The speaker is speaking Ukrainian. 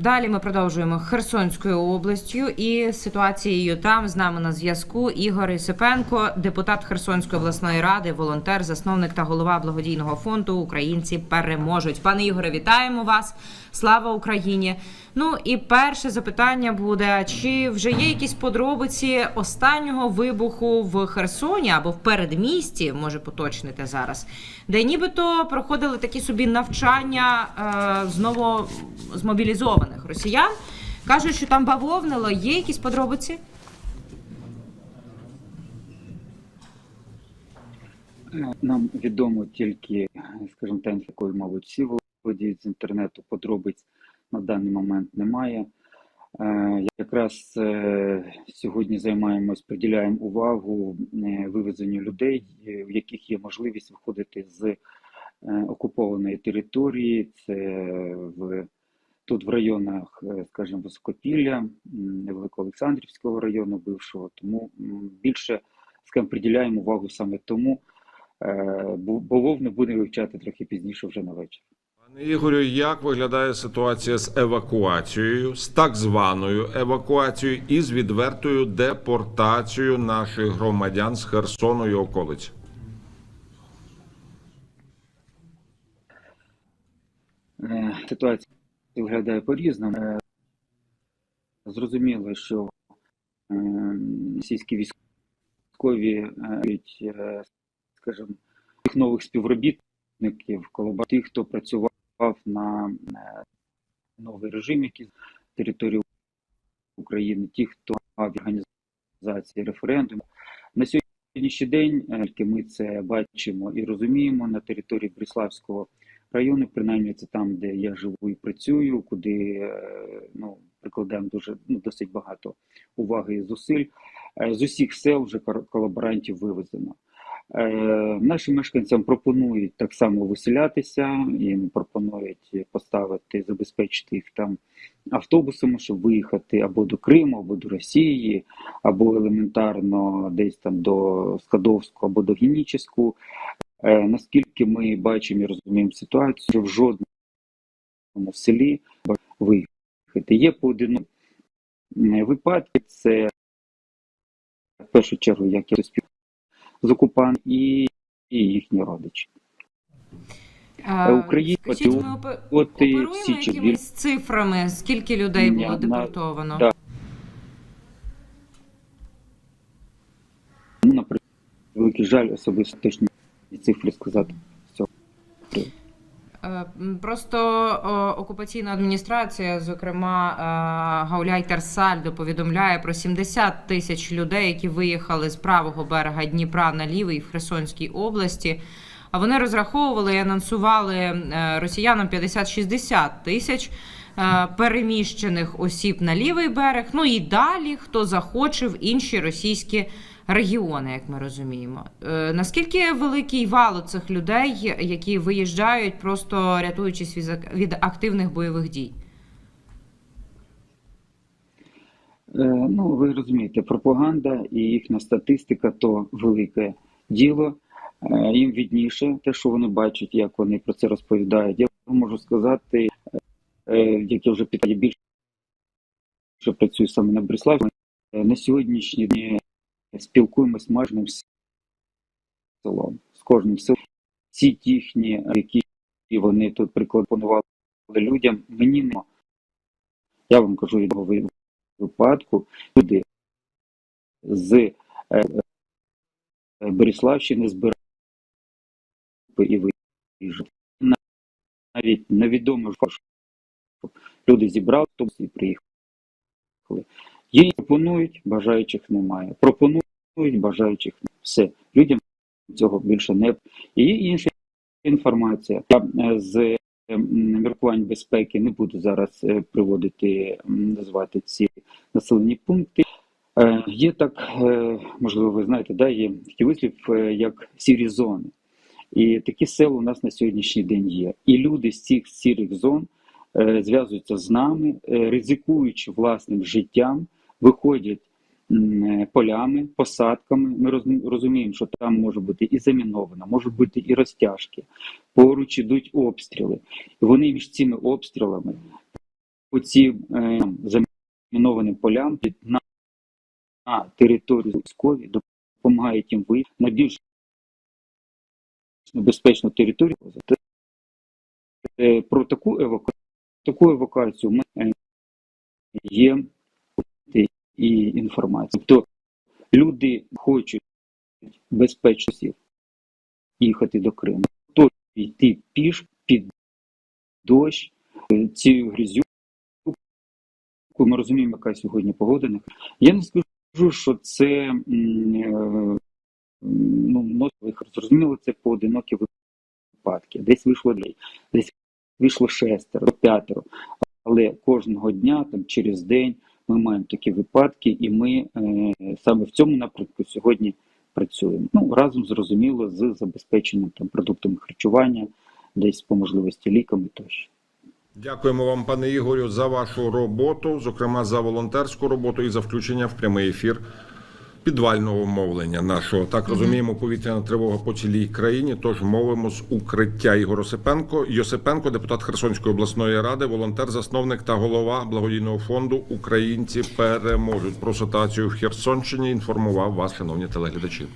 Далі ми продовжуємо Херсонською областю і ситуацією там з нами на зв'язку Ігор Ісипенко, депутат Херсонської обласної ради, волонтер, засновник та голова благодійного фонду Українці переможуть. Пане Ігоре, вітаємо вас! Слава Україні! Ну і перше запитання буде: чи вже є якісь подробиці останнього вибуху в Херсоні або в передмісті, може поточнити зараз, де нібито проходили такі собі навчання е, знову змобілізованих росіян? Кажуть, що там бавовнило. Є якісь подробиці? Нам відомо тільки, скажімо так, якою, мабуть, всі володіють з інтернету, подробиць на даний момент немає. Е, Якраз е, сьогодні займаємось, приділяємо увагу е, вивезенню людей, у яких є можливість виходити з окупованої території. Це в тут в районах, е, скажімо, Високопілля, Великоолександрівського району бившого. Тому більше скажімо, приділяємо увагу саме тому. Е, бо бо Вовни буде вивчати трохи пізніше вже на вечір. Пане Ігорю, як виглядає ситуація з евакуацією, з так званою евакуацією і з відвертою депортацією наших громадян з Херсону і околиць? Е, Ситуація виглядає по-різному. Е, Зрозуміло, що е, російські військові е, скажімо, тих нових співробітників, колабор- тих, хто працював на новий режим, який території України, ті, хто мав організації референдуму. На сьогоднішній день тільки ми це бачимо і розуміємо на території Бріславського району, принаймні це там, де я живу і працюю, куди е, ну, прикладаємо дуже ну, досить багато уваги і зусиль. Е, З усіх сел вже колаборантів вивезено. Е, Нашим мешканцям пропонують так само виселятися, їм пропонують поставити, забезпечити їх там автобусами, щоб виїхати або до Криму, або до Росії, або елементарно десь там до Скадовського, або до Генічеську. Е, Наскільки ми бачимо і розуміємо ситуацію, в жодному селі виїхати. Є поодинокі е, випадки, це в першу чергу, як я спів з окупантом і, і їхні родичі. Е, опе- От і всі якимись цифрами, скільки людей було на- депортовано? да. Ну, наприклад, великий жаль особисто точні цифри сказати. з цього. Е, Просто окупаційна адміністрація, зокрема е, Гауляйтер Сальдо, повідомляє про 70 тисяч людей, які виїхали з правого берега Дніпра на лівий в Херсонській області. А вони розраховували і анонсували е, росіянам 50-60 тисяч переміщених осіб на лівий берег. Ну і далі, хто захоче в інші російські регіони, як ми розуміємо. Е, Наскільки великий вал цих людей, які виїжджають, просто рятуючись від, активних бойових дій? Е, Ну, ви розумієте, пропаганда і їхня статистика то велике діло. Е, Їм відніше те, що вони бачать, як вони про це розповідають. Я можу сказати, як я вже питаю більше працюю саме на Бріславі, е, на сьогоднішній день спілкуємось майже селом, з кожним селом. Ці їхні, які вони тут прикладували людям, мені не я вам кажу від випадку, люди з е, е, Бориславщини збирали і виїжджали. Навіть невідомо, що люди зібрали автобус і приїхали. Їй пропонують, бажаючих немає. Пропонують, бажаючих немає. Все. Людям цього більше не. Є інша інформація. Я е, з е, міркувань безпеки не буду зараз е, приводити, назвати ці населені пункти. Є так, можливо, ви знаєте, да, є такий вислів, як сірі зони. І такі села у нас на сьогоднішній день є. І люди з цих сірих зон зв'язуються з нами, е, ризикуючи власним життям, виходять е, полями, посадками. Ми розуміємо, що там може бути і заміновано, можуть бути і розтяжки. Поруч ідуть обстріли. Вони між цими обстрілами оці е, замінованим полям під- на, на територію військові допомагають їм вийти на більш безпечну територію. Е, Про таку евакуацію, таку евакуацію ми є і інформація. Тобто люди хочуть безпечно їхати до Криму. Хто йти піш під дощ, е, цією грязю. Ми розуміємо, яка сьогодні погода. Я не скажу, що це е, ну. Зрозуміло, це поодинокі випадки. Десь вийшло десь вийшло шестеро, п'ятеро. Але кожного дня, там через день, ми маємо такі випадки, і ми е, саме в цьому напрямку сьогодні працюємо. Ну разом зрозуміло з забезпеченням там продуктами харчування, десь по можливості ліками тощо. Дякуємо вам, пане Ігорю, за вашу роботу, зокрема за волонтерську роботу і за включення в прямий ефір підвального мовлення нашого. Так розуміємо, повітряна тривога по цілій країні. Тож мовимо з укриття Ігор Осипенко. Йосипенко, депутат Херсонської обласної ради, волонтер, засновник та голова благодійного фонду Українці переможуть. Про ситуацію в Херсонщині інформував вас, шановні телеглядачі.